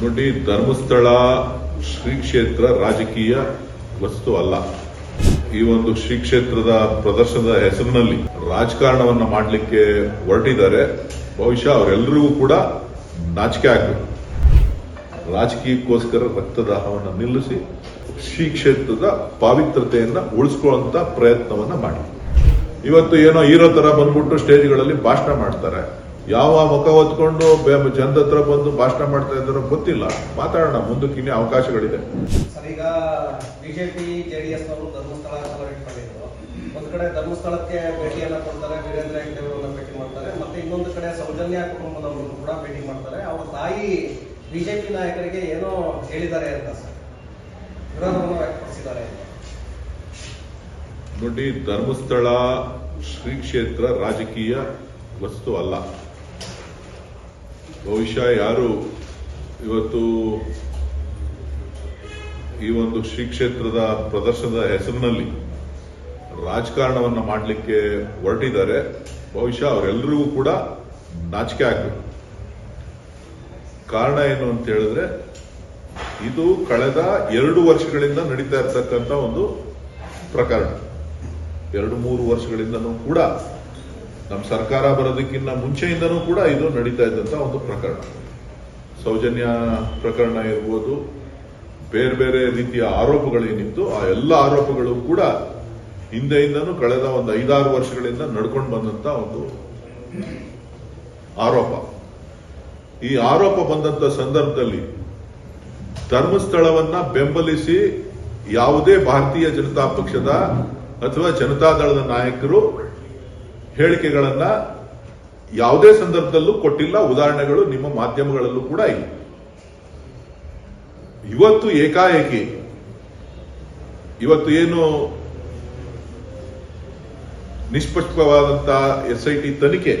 ನೋಡಿ, ಧರ್ಮಸ್ಥಳ, ಶ್ರೀ ಕ್ಷೇತ್ರ ರಾಜಕೀಯ ವಸ್ತು ಅಲ್ಲ. ಈ ಒಂದು ಶ್ರೀ ಕ್ಷೇತ್ರದ ಪ್ರದರ್ಶನದ ಹೆಸರಿನಲ್ಲಿ ರಾಜಕಾರಣವನ್ನ ಮಾಡಲಿಕ್ಕೆ ಹೊರಟಿದ್ದಾರೆ. ಬಹುಶಃ ಅವರೆಲ್ಲರಿಗೂ ಕೂಡ ನಾಚಿಕೆ ಆಗಬೇಕು. ರಾಜಕೀಯಕ್ಕೋಸ್ಕರ ರಕ್ತದಾಹವನ್ನು ನಿಲ್ಲಿಸಿ ಶ್ರೀ ಕ್ಷೇತ್ರದ ಪಾವಿತ್ರತೆಯನ್ನ ಉಳಿಸ್ಕೊಳ್ಳುವಂತ ಪ್ರಯತ್ನವನ್ನ ಮಾಡಿ. ಇವತ್ತು ಏನೋ ಹೀರೋ ತರ ಬಂದ್ಬಿಟ್ಟು ಸ್ಟೇಜ್ಗಳಲ್ಲಿ ಭಾಷಣ ಮಾಡ್ತಾರೆ. ಯಾವ ಮುಖ ಹೊತ್ಕೊಂಡು ಜನ ಜನದ ಹತ್ರ ಬಂದು ಭಾಷಣ ಮಾಡ್ತಾ ಇದ್ದಾರೋ ಗೊತ್ತಿಲ್ಲ. ಮಾತಾಡೋಣ ಮುಂದಕ್ಕೆ ಇನ್ನೇ ಅವಕಾಶಗಳಿದೆ. ಸರ್ ಈಗ ಬಿಜೆಪಿ ಜೆಡಿಎಸ್ ನವರು ಧರ್ಮಸ್ಥಳ ಒಂದ್ ಕಡೆ ಧರ್ಮಸ್ಥಳಕ್ಕೆ ಭೇಟಿಯನ್ನ ಕೊಡ್ತಾರೆ ವೀರೇಂದ್ರ ಹೆಗ್ಡೆ ಅವರನ್ನ ಭೇಟಿ ಮಾಡ್ತಾರೆ ಮತ್ತೆ ಇನ್ನೊಂದು ಕಡೆ ಸೌಜನ್ಯ ಕುಟುಂಬದವರು ಕೂಡ ಭೇಟಿ ಮಾಡ್ತಾರೆ. ಅವ್ರ ತಾಯಿ ಬಿಜೆಪಿ ನಾಯಕರಿಗೆ ಏನೋ ಹೇಳಿದ್ದಾರೆ ಅಂತ ಸರ್. ವಿರೋಧವನ್ನು ವ್ಯಕ್ತಪಡಿಸಿದ್ದಾರೆ. ನೋಡಿ ಧರ್ಮಸ್ಥಳ ಶ್ರೀ ಕ್ಷೇತ್ರ ರಾಜಕೀಯ ವಸ್ತು ಅಲ್ಲ. ಬಹುಶಃ ಯಾರು ಇವತ್ತು ಈ ಒಂದು ಶ್ರೀ ಕ್ಷೇತ್ರದ ಪ್ರದರ್ಶನದ ಹೆಸರಿನಲ್ಲಿ ರಾಜಕಾರಣವನ್ನು ಮಾಡಲಿಕ್ಕೆ ಹೊರಟಿದ್ದಾರೆ. ಬಹುಶಃ ಅವರೆಲ್ಲರಿಗೂ ಕೂಡ ನಾಚಿಕೆ ಆಗಬೇಕು. ಕಾರಣ ಏನು ಅಂತ ಹೇಳಿದ್ರೆ, ಇದು ಕಳೆದ ಎರಡು ವರ್ಷಗಳಿಂದ ನಡೀತಾ ಇರತಕ್ಕಂತ ಒಂದು ಪ್ರಕರಣ. ಎರಡು ಮೂರು ವರ್ಷಗಳಿಂದನೂ ಕೂಡ ನಮ್ಮ ಸರ್ಕಾರ ಬರೋದಕ್ಕಿಂತ ಮುಂಚೆಯಿಂದನೂ ಕೂಡ ಇದು ನಡೀತಾ ಇದ್ದಂತ ಒಂದು ಪ್ರಕರಣ. ಸೌಜನ್ಯ ಪ್ರಕರಣ ಇರ್ಬೋದು, ಬೇರೆ ಬೇರೆ ರೀತಿಯ ಆರೋಪಗಳೇನಿತ್ತು ಆ ಎಲ್ಲ ಆರೋಪಗಳು ಕೂಡ ಹಿಂದೆಯಿಂದನೂ ಕಳೆದ ಒಂದು ಐದಾರು ವರ್ಷಗಳಿಂದ ನಡ್ಕೊಂಡು ಬಂದಂತ ಒಂದು ಆರೋಪ. ಈ ಆರೋಪ ಬಂದಂತ ಸಂದರ್ಭದಲ್ಲಿ ಧರ್ಮಸ್ಥಳವನ್ನ ಬೆಂಬಲಿಸಿ ಯಾವುದೇ ಭಾರತೀಯ ಜನತಾ ಪಕ್ಷದ ಅಥವಾ ಜನತಾದಳದ ನಾಯಕರು ಹೇಳಿಕೆಗಳನ್ನ ಯಾವುದೇ ಸಂದರ್ಭದಲ್ಲೂ ಕೊಟ್ಟಿಲ್ಲ. ಉದಾಹರಣೆಗಳು ನಿಮ್ಮ ಮಾಧ್ಯಮಗಳಲ್ಲೂ ಕೂಡ ಇಲ್ಲ. ಇವತ್ತು ಏಕಾಏಕಿ, ಇವತ್ತು ಏನು ನಿಷ್ಪಕ್ಷವಾದಂತಹ ಎಸ್ ಐ ತನಿಖೆ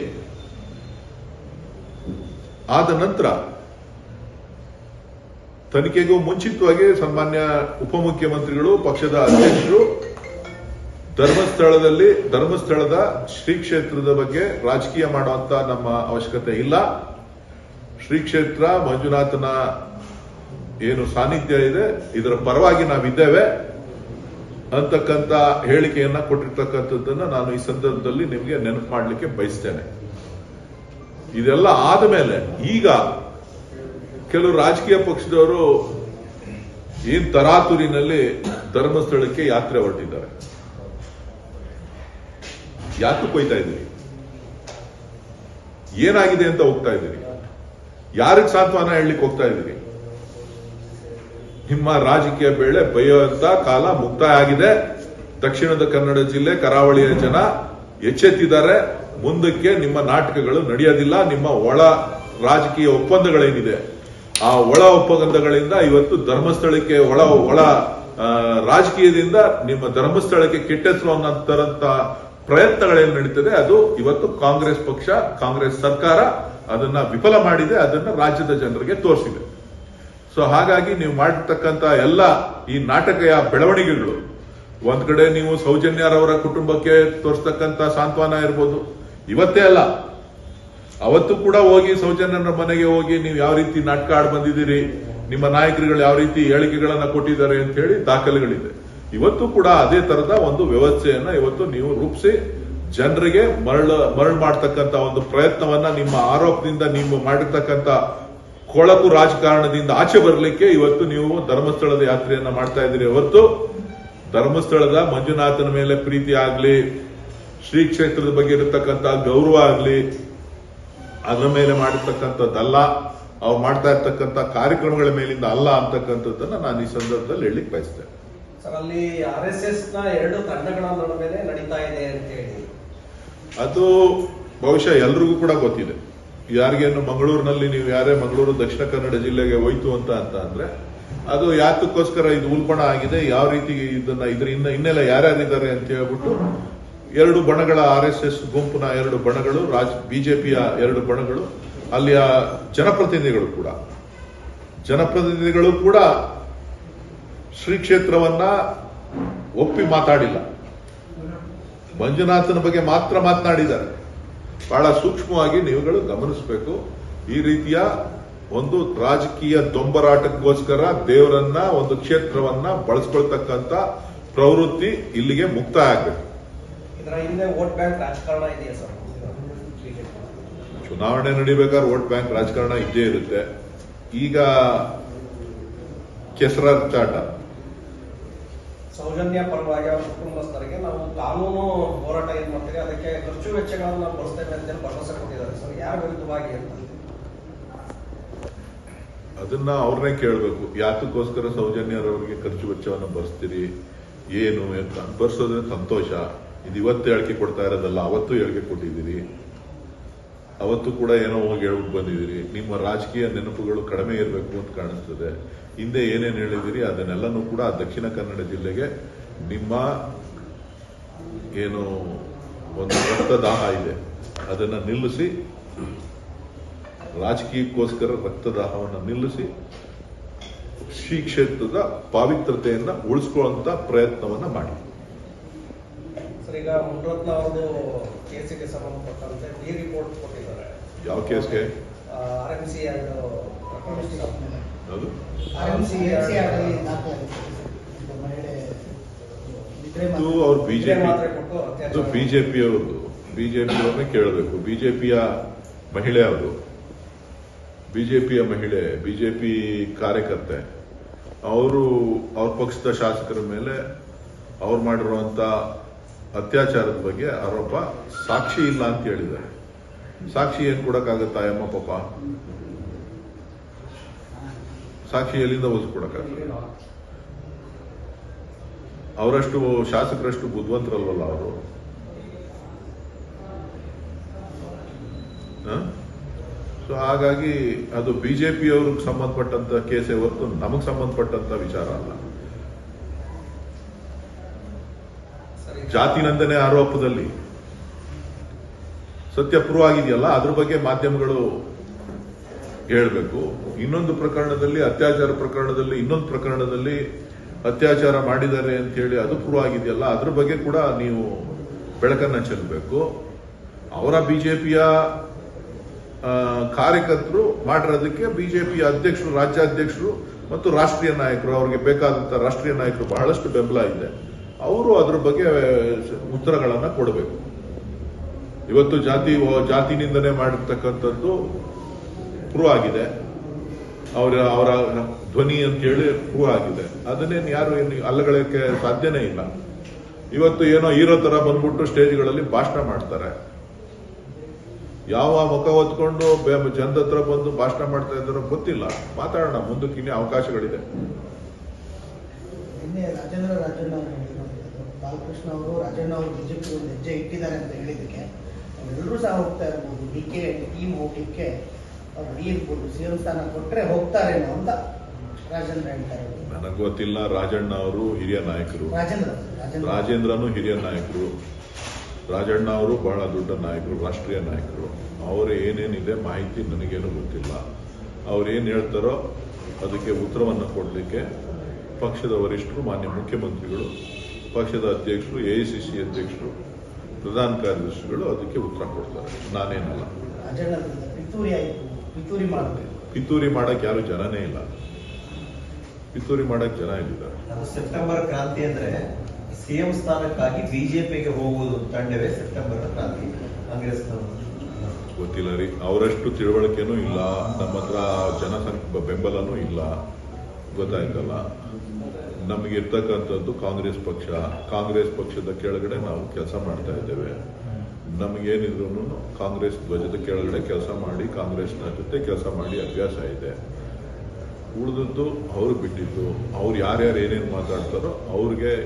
ಆದ ನಂತರ ತನಿಖೆಗೂ ಮುಂಚಿತವಾಗಿ ಸನ್ಮಾನ್ಯ ಉಪಮುಖ್ಯಮಂತ್ರಿಗಳು, ಪಕ್ಷದ ಅಧ್ಯಕ್ಷರು ಧರ್ಮಸ್ಥಳದಲ್ಲಿ, ಧರ್ಮಸ್ಥಳದ ಶ್ರೀ ಕ್ಷೇತ್ರದ ಬಗ್ಗೆ ರಾಜಕೀಯ ಮಾಡುವಂತ ನಮ್ಮ ಅವಶ್ಯಕತೆ ಇಲ್ಲ. ಶ್ರೀ ಕ್ಷೇತ್ರ ಮಂಜುನಾಥನ ಏನು ಸಾನ್ನಿಧ್ಯ ಇದೆ, ಇದರ ಪರವಾಗಿ ನಾವಿದ್ದೇವೆ. ಅಂತಕ್ಕಂತ ಹೇಳಿಕೆಯನ್ನ ಕೊಟ್ಟಿರ್ತಕ್ಕಂಥದ್ದನ್ನ ನಾನು ಈ ಸಂದರ್ಭದಲ್ಲಿ ನಿಮಗೆ ನೆನಪು ಮಾಡಲಿಕ್ಕೆ ಬಯಸ್ತೇನೆ. ಇದೆಲ್ಲ ಆದ ಮೇಲೆ ಈಗ ಕೆಲವು ರಾಜಕೀಯ ಪಕ್ಷದವರು ಏನ್ ತರಾತುರಿನಲ್ಲಿ ಧರ್ಮಸ್ಥಳಕ್ಕೆ ಯಾತ್ರೆ ಹೊರಟಿದ್ದಾರೆ. ಯಾಕೆ ಕೊಯ್ತಾ ಇದ್ದೀರಿ? ಏನಾಗಿದೆ ಅಂತ ಹೋಗ್ತಾ ಇದ್ದೀರಿ? ಯಾರಿಗೆ ಸಾಂತ್ವನ ಹೇಳಲಿಕ್ಕೆ ಹೋಗ್ತಾ ಇದ್ದೀರಿ? ನಿಮ್ಮ ರಾಜಕೀಯ ಬೇಳೆ ಬೈಯುವಂತ ಕಾಲ ಮುಕ್ತಾಯ ಆಗಿದೆ. ದಕ್ಷಿಣದ ಕನ್ನಡ ಜಿಲ್ಲೆ ಕರಾವಳಿಯ ಜನ ಎಚ್ಚೆತ್ತಿದ್ದಾರೆ. ಮುಂದಕ್ಕೆ ನಿಮ್ಮ ನಾಟಕಗಳು ನಡೆಯೋದಿಲ್ಲ. ನಿಮ್ಮ ಒಳ ರಾಜಕೀಯ ಒಪ್ಪಂದಗಳೇನಿದೆ? ಆ ಒಳ ಒಪ್ಪಂದಗಳಿಂದ ಇವತ್ತು ಧರ್ಮಸ್ಥಳಕ್ಕೆ ಒಳ ಒಳ ರಾಜಕೀಯದಿಂದ ನಿಮ್ಮ ಧರ್ಮಸ್ಥಳಕ್ಕೆ ಕೆಟ್ಟ ಹೆಸರು ಪ್ರಯತ್ನಗಳೇನು ನಡೀತದೆ, ಅದು ಇವತ್ತು ಕಾಂಗ್ರೆಸ್ ಪಕ್ಷ, ಕಾಂಗ್ರೆಸ್ ಸರ್ಕಾರ ಅದನ್ನ ವಿಫಲ ಮಾಡಿದೆ, ಅದನ್ನ ರಾಜ್ಯದ ಜನರಿಗೆ ತೋರಿಸಿದೆ. ಸೊ ಹಾಗಾಗಿ ನೀವು ಮಾಡತಕ್ಕಂತ ಎಲ್ಲ ಈ ನಾಟಕಯ ಬೆಳವಣಿಗೆಗಳು, ಒಂದ್ ಕಡೆ ನೀವು ಸೌಜನ್ಯರವರ ಕುಟುಂಬಕ್ಕೆ ತೋರಿಸ್ತಕ್ಕಂತ ಸಾಂತ್ವನ ಇರ್ಬೋದು. ಇವತ್ತೇ ಅಲ್ಲ. ಅವತ್ತು ಕೂಡ ಹೋಗಿ ಸೌಜನ್ಯನ ಮನೆಗೆ ಹೋಗಿ ನೀವು ಯಾವ ರೀತಿ ನಾಟಕ ಆಡ್ ಬಂದಿದ್ದೀರಿ, ನಿಮ್ಮ ನಾಯಕರುಗಳು ಯಾವ ರೀತಿ ಹೇಳಿಕೆಗಳನ್ನ ಕೊಟ್ಟಿದ್ದಾರೆ ಅಂತ ಹೇಳಿ ದಾಖಲೆಗಳಿದೆ. ಇವತ್ತು ಕೂಡ ಅದೇ ತರದ ಒಂದು ವ್ಯವಸ್ಥೆಯನ್ನ ಇವತ್ತು ನೀವು ರೂಪಿಸಿ ಜನರಿಗೆ ಮರಳು ಮರಳು ಮಾಡ್ತಕ್ಕಂತ ಒಂದು ಪ್ರಯತ್ನವನ್ನ ನಿಮ್ಮ ಆರೋಪದಿಂದ ನೀವು ಮಾಡಿರ್ತಕ್ಕಂತ ಕೊಳಕು ರಾಜಕಾರಣದಿಂದ ಆಚೆ ಬರಲಿಕ್ಕೆ ಇವತ್ತು ನೀವು ಧರ್ಮಸ್ಥಳದ ಯಾತ್ರೆಯನ್ನ ಮಾಡ್ತಾ ಇದ್ದೀರಿ. ಹೊರತು ಧರ್ಮಸ್ಥಳದ ಮಂಜುನಾಥನ ಮೇಲೆ ಪ್ರೀತಿ ಆಗ್ಲಿ, ಶ್ರೀ ಕ್ಷೇತ್ರದ ಬಗ್ಗೆ ಇರತಕ್ಕಂತ ಗೌರವ ಆಗ್ಲಿ, ಅದರ ಮೇಲೆ ಮಾಡಿರ್ತಕ್ಕಂಥದ್ದಲ್ಲ ಅವ್ರು ಮಾಡ್ತಾ ಇರ್ತಕ್ಕಂಥ ಕಾರ್ಯಕ್ರಮಗಳ ಮೇಲಿಂದ ಅಲ್ಲ ಅಂತಕ್ಕಂಥದ್ದನ್ನ ನಾನು ಈ ಸಂದರ್ಭದಲ್ಲಿ ಹೇಳಲಿಕ್ಕೆ ಬಯಸ್ತೇನೆ. ಅಲ್ಲಿ ನ ಎರಡು ನಡೀತಾ ಇದೆ ಅಂತ ಹೇಳಿ. ಅದು ಬಹುಶಃ ಎಲ್ರಿಗೂ ಕೂಡ ಗೊತ್ತಿದೆ. ಯಾರಿಗೇನು ಮಂಗಳೂರಿನಲ್ಲಿ ನೀವು ಯಾರೇ ಮಂಗಳೂರು, ದಕ್ಷಿಣ ಕನ್ನಡ ಜಿಲ್ಲೆಗೆ ಹೋಯ್ತು ಅಂತ ಅಂತ ಅಂದ್ರೆ, ಅದು ಯಾತಕ್ಕೋಸ್ಕರ ಇದು ಉಲ್ಬಣ ಆಗಿದೆ, ಯಾವ ರೀತಿ ಇದನ್ನ ಇದ್ರ ಇನ್ನ ಇನ್ನೆಲ್ಲ ಯಾರ್ಯಾರಿದ್ದಾರೆ ಅಂತ ಹೇಳ್ಬಿಟ್ಟು, ಎರಡು ಬಣಗಳ ಆರ್ ಎಸ್ ಎಸ್ ಗುಂಪಿನ ಎರಡು ಬಣಗಳು, ರಾಜ್ ಬಿಜೆಪಿಯ ಎರಡು ಬಣಗಳು, ಅಲ್ಲಿಯ ಜನಪ್ರತಿನಿಧಿಗಳು ಕೂಡ. ಜನಪ್ರತಿನಿಧಿಗಳು ಕೂಡ ಶ್ರೀ ಕ್ಷೇತ್ರವನ್ನ ಒಪ್ಪಿ ಮಾತಾಡಿಲ್ಲ. ಮಂಜುನಾಥನ ಬಗ್ಗೆ ಮಾತ್ರ ಮಾತನಾಡಿದ್ದಾರೆ. ಬಹಳ ಸೂಕ್ಷ್ಮವಾಗಿ ನೀವುಗಳು ಗಮನಿಸಬೇಕು. ಈ ರೀತಿಯ ಒಂದು ರಾಜಕೀಯ ದೊಂಬರಾಟಕ್ಕೋಸ್ಕರ ದೇವರನ್ನ ಒಂದು ಕ್ಷೇತ್ರವನ್ನ ಬಳಸ್ಕೊಳ್ತಕ್ಕಂತ ಪ್ರವೃತ್ತಿ ಇಲ್ಲಿಗೆ ಮುಕ್ತಾಯ ಆಗಬೇಕು. ಚುನಾವಣೆ ನಡಿಬೇಕಾದ್ರೆ ವೋಟ್ ಬ್ಯಾಂಕ್ ರಾಜಕಾರಣ ಇದ್ದೇ ಇರುತ್ತೆ. ಈಗ ಕೆಸರಾಚಾಟ ಸೌಜನ್ಯ ಪರವಾಗಿ ಅವರ ಕುಟುಂಬಸ್ಥರಿಗೆ ನಾವು ಕಾನೂನು ಹೋರಾಟ ಏನ್ ಮಾಡ್ತೀವಿ, ಅದಕ್ಕೆ ಖರ್ಚು ವೆಚ್ಚಗಳನ್ನು ನಾವು ಅಂತ ಹೇಳಿ ಭರವಸೆ ಕೊಟ್ಟಿದ್ದಾರೆ. ಸರ್ ಯಾರ ವಿರುದ್ಧವಾಗಿ ಅಂತ? ಅದನ್ನ ಅವ್ರನ್ನೇ ಕೇಳಬೇಕು. ಯಾತಕ್ಕೋಸ್ಕರ ಸೌಜನ್ಯರವರಿಗೆ ಖರ್ಚು ವೆಚ್ಚವನ್ನು ಬರ್ಸ್ತೀರಿ ಏನು ಅಂತ. ಬರ್ಸೋದ್ರೆ ಸಂತೋಷ. ಇದು ಇವತ್ತು ಹೇಳಿಕೆ ಕೊಡ್ತಾ ಇರೋದಲ್ಲ, ಅವತ್ತು ಹೇಳಿಕೆ ಕೊಟ್ಟಿದ್ದೀರಿ. ಅವತ್ತು ಕೂಡ ಏನೋ ಹೋಗಿ ಹೇಳ್ಬಿಟ್ಟು ಬಂದಿದ್ದೀರಿ. ನಿಮ್ಮ ರಾಜಕೀಯ ನೆನಪುಗಳು ಕಡಿಮೆ ಇರಬೇಕು ಅಂತ ಕಾಣಿಸ್ತದೆ. ಹಿಂದೆ ಏನೇನು ಹೇಳಿದಿರಿ ಅದನ್ನೆಲ್ಲನೂ ಕೂಡ ದಕ್ಷಿಣ ಕನ್ನಡ ಜಿಲ್ಲೆಗೆ ನಿಮ್ಮ ಏನು ಒಂದು ರಕ್ತದಾಹ ಇದೆ. ಅದನ್ನ ನಿಲ್ಲಿಸಿ, ರಾಜಕೀಯಕ್ಕೋಸ್ಕರ ರಕ್ತದಾಹವನ್ನು ನಿಲ್ಲಿಸಿ, ಶ್ರೀ ಕ್ಷೇತ್ರದ ಪಾವಿತ್ರತೆಯನ್ನ ಉಳಿಸ್ಕೊಳ್ಳುವಂತ ಪ್ರಯತ್ನವನ್ನ ಮಾಡಿ. ಸರ್ ಈಗ ಮುನ್ರತ್ನ ಅವ್ರದ್ದು ಕೇಸಿಗೆ ಸಂಬಂಧಪಟ್ಟಂತೆ ಡಿ ರಿಪೋರ್ಟ್ ಕೊಟ್ಟಿದ್ದಾರೆ. ಯಾವ ಕೇಸ್ಗೆ? ಆರ್ ಎಂ ಸಿ ಅದು ಸಿ ಇದು ಅವ್ರು ಬಿಜೆಪಿ ಅತ್ಯಾಚಾರ ಬಿಜೆಪಿ ಅವ್ರದ್ದು. ಬಿಜೆಪಿ ಅವ್ರನ್ನೇ ಕೇಳಬೇಕು. ಬಿಜೆಪಿಯ ಮಹಿಳೆ ಅವರು ಬಿಜೆಪಿಯ ಮಹಿಳೆ ಬಿಜೆಪಿ ಕಾರ್ಯಕರ್ತೆ. ಅವರು ಅವ್ರ ಪಕ್ಷದ ಶಾಸಕರ ಮೇಲೆ ಅವ್ರು ಮಾಡಿರುವಂತ ಅತ್ಯಾಚಾರದ ಬಗ್ಗೆ ಆರೋಪ ಸಾಕ್ಷಿ ಇಲ್ಲ ಅಂತ ಹೇಳಿದ್ದಾರೆ. ಸಾಕ್ಷಿ ಏನ್ ಕೊಡಕ್ಕಾಗತ್ತಾ ಎಮ್ಮ ಪಾಪ? ಸಾಕ್ಷಿ ಎಲ್ಲಿಂದ ಒಲಿಸ್ಕೊಡಕ್ಕಾಗತ್ತೆ ಅವರಷ್ಟು ಶಾಸಕರಷ್ಟು ಬುದ್ಧಿವಂತರಲ್ವಲ್ಲ ಅವರು? ಸೊ ಹಾಗಾಗಿ ಅದು ಬಿಜೆಪಿಯವ್ರಿಗೆ ಸಂಬಂಧಪಟ್ಟಂತ ಕೇಸೇ ಹೊರತು ನಮಗೆ ಸಂಬಂಧಪಟ್ಟಂತ ವಿಚಾರ ಅಲ್ಲ. ಜಾತಿ ನಂದನೆ ಆರೋಪದಲ್ಲಿ. ಸತ್ಯ ಪ್ರೂವ್ ಆಗಿದೆಯಲ್ಲ, ಅದ್ರ ಬಗ್ಗೆ ಮಾಧ್ಯಮಗಳು ಹೇಳಬೇಕು. ಇನ್ನೊಂದು ಪ್ರಕರಣದಲ್ಲಿ, ಅತ್ಯಾಚಾರ ಪ್ರಕರಣದಲ್ಲಿ, ಇನ್ನೊಂದು ಪ್ರಕರಣದಲ್ಲಿ ಅತ್ಯಾಚಾರ ಮಾಡಿದ್ದಾರೆ ಅಂತ ಹೇಳಿ ಅದು ಪ್ರೂವ್ ಆಗಿದೆಯಲ್ಲ, ಅದ್ರ ಬಗ್ಗೆ ಕೂಡ ನೀವು ಬೆಳಕನ್ನ ಚೆಲ್ಲಬೇಕು ಅವರ ಬಿಜೆಪಿಯ ಕಾರ್ಯಕರ್ತರು ಮಾಡಿರೋದಕ್ಕೆ ಬಿಜೆಪಿಯ ಅಧ್ಯಕ್ಷರು, ರಾಜ್ಯಾಧ್ಯಕ್ಷರು ಮತ್ತು ರಾಷ್ಟ್ರೀಯ ನಾಯಕರು, ಅವರಿಗೆ ಬೇಕಾದಂತಹ ರಾಷ್ಟ್ರೀಯ ನಾಯಕರು ಬಹಳಷ್ಟು ಬೆಂಬಲ ಇದೆ. ಅವರು ಅದ್ರ ಬಗ್ಗೆ ಉತ್ತರಗಳನ್ನ ಕೊಡಬೇಕು. ಇವತ್ತು ಜಾತಿ ಜಾತಿ ನಿಂದನೆ ಮಾಡಿರ್ತಕ್ಕಂಥದ್ದು ಪ್ರೂವ್ ಆಗಿದೆ. ಅವರ ಅವರ ಧ್ವನಿ ಅಂತ ಹೇಳಿ ಪ್ರೂವ್ ಆಗಿದೆ. ಅದನ್ನೇನು ಯಾರು ಅಲ್ಲಗಳಕ್ಕೆ ಸಾಧ್ಯನೇ ಇಲ್ಲ. ಇವತ್ತು ಏನೋ ಹೀರೋ ತರ ಬಂದ್ಬಿಟ್ಟು ಸ್ಟೇಜ್ಗಳಲ್ಲಿ ಭಾಷಣ ಮಾಡ್ತಾರೆ. ಯಾವ ಮುಖ ಹೊತ್ಕೊಂಡು ಜನದ ಹತ್ರ ಬಂದು ಭಾಷಣ ಮಾಡ್ತಾ ಇದ್ದಾರೋ ಗೊತ್ತಿಲ್ಲ. ಮಾತಾಡೋಣ, ಮುಂದಕ್ಕೆ ಇನ್ನೇ ಅವಕಾಶಗಳಿದೆ ನಿನ್ನೆ ರಾಜೇಂದ್ರ ರಾಜಣ್ಣ ಅವರು ಹೇಳಿದ್ರು ಬಾಲಕೃಷ್ಣ ಅವರು ರಾಜಣ್ಣ ಅವರು ಬಿಜೆಪಿ ಒಂದು ಹೆಜ್ಜೆ ಇಟ್ಟಿದ್ದಾರೆ ಅಂತ ಹೇಳಿದ್ದಕ್ಕೆ ಅವರೆಲ್ಲರೂ ಸಹ ಹೋಗ್ತಾ ಇರ್ಬೋದು. ಡಿ ಕೆ ಟೀಮ್ ಹೋಗ್ಲಿಕ್ಕೆ ಅವ್ರು ಇರ್ಬೋದು. ಸಿಎಂ ಸ್ಥಾನ ಕೊಟ್ಟರೆ ಹೋಗ್ತಾರೇನೋ ಅಂತ ರಾಜೇಂದ್ರ ಹೇಳ್ತಾರೆ ನನಗೆ ಗೊತ್ತಿಲ್ಲ ರಾಜಣ್ಣ ಅವರು ಹಿರಿಯ ನಾಯಕರು. ರಾಜೇಂದ್ರ ರಾಜೇಂದ್ರ ರಾಜೇಂದ್ರನು ಹಿರಿಯ ನಾಯಕರು. ರಾಜಣ್ಣ ಅವರು ಬಹಳ ದೊಡ್ಡ ನಾಯಕರು ರಾಷ್ಟ್ರೀಯ ನಾಯಕರು. ಅವರ ಏನೇನಿದೆ ಮಾಹಿತಿ ನನಗೇನು ಗೊತ್ತಿಲ್ಲ. ಅವ್ರೇನ್ ಹೇಳ್ತಾರೋ ಅದಕ್ಕೆ ಉತ್ತರವನ್ನು ಕೊಡಲಿಕ್ಕೆ ಪಕ್ಷದ ವರಿಷ್ಠರು ಮಾನ್ಯ ಮುಖ್ಯಮಂತ್ರಿಗಳು ಪಕ್ಷದ ಅಧ್ಯಕ್ಷರು ಎಐಸಿಸಿ ಅಧ್ಯಕ್ಷರು ಪ್ರಧಾನ ಕಾರ್ಯದರ್ಶಿಗಳು ಅದಕ್ಕೆ ಉತ್ತರ ಕೊಡ್ತಾರೆ. ನಾನೇನಲ್ಲ. ಪಿತೂರಿ ಮಾಡಕ್ಕೆ ಯಾರು ಜನನೇ ಇಲ್ಲ. ಪಿತೂರಿ ಮಾಡಕ್ ಜನ ಇಲ್ಲಿದ್ದಾರೆ. ಸೆಪ್ಟೆಂಬರ್ ಕ್ರಾಂತಿ ಅಂದ್ರೆ ಸಿಎಂ ಸ್ಥಾನಕ್ಕಾಗಿ ಬಿಜೆಪಿಗೆ ಹೋಗುವುದು ತಂಡವೇ ಸೆಪ್ಟೆಂಬರ್ ಕ್ರಾಂತಿ. ಕಾಂಗ್ರೆಸ್ ಗೊತ್ತಿಲ್ಲ ರೀ. ಅವರಷ್ಟು ತಿಳುವಳಿಕೆನೂ ಇಲ್ಲ. ನಮ್ಮ ಹತ್ರ ಜನಸಂಖ್ಯೆ ಬೆಂಬಲನೂ ಇಲ್ಲ. ಗೊತ್ತಾಯ್ತಲ್ಲ? ನಮಗೆ ಇರ್ತಕ್ಕಂಥದ್ದು ಕಾಂಗ್ರೆಸ್ ಪಕ್ಷ. ಕಾಂಗ್ರೆಸ್ ಪಕ್ಷದ ಕೆಳಗಡೆ ನಾವು ಕೆಲಸ ಮಾಡ್ತಾ ಇದ್ದೇವೆ. ನಮಗೇನಿದ್ರು ಕಾಂಗ್ರೆಸ್ ಧ್ವಜದ ಕೆಳಗಡೆ ಕೆಲಸ ಮಾಡಿ, ಕಾಂಗ್ರೆಸ್ನ ಜೊತೆ ಕೆಲಸ ಮಾಡಿ ಅಭ್ಯಾಸ ಇದೆ. ಉಳಿದದ್ದು ಅವ್ರು ಬಿಟ್ಟಿದ್ದು. ಅವ್ರು ಯಾರ್ಯಾರು ಏನೇನು ಮಾತಾಡ್ತಾರೋ ಅವ್ರಿಗೆ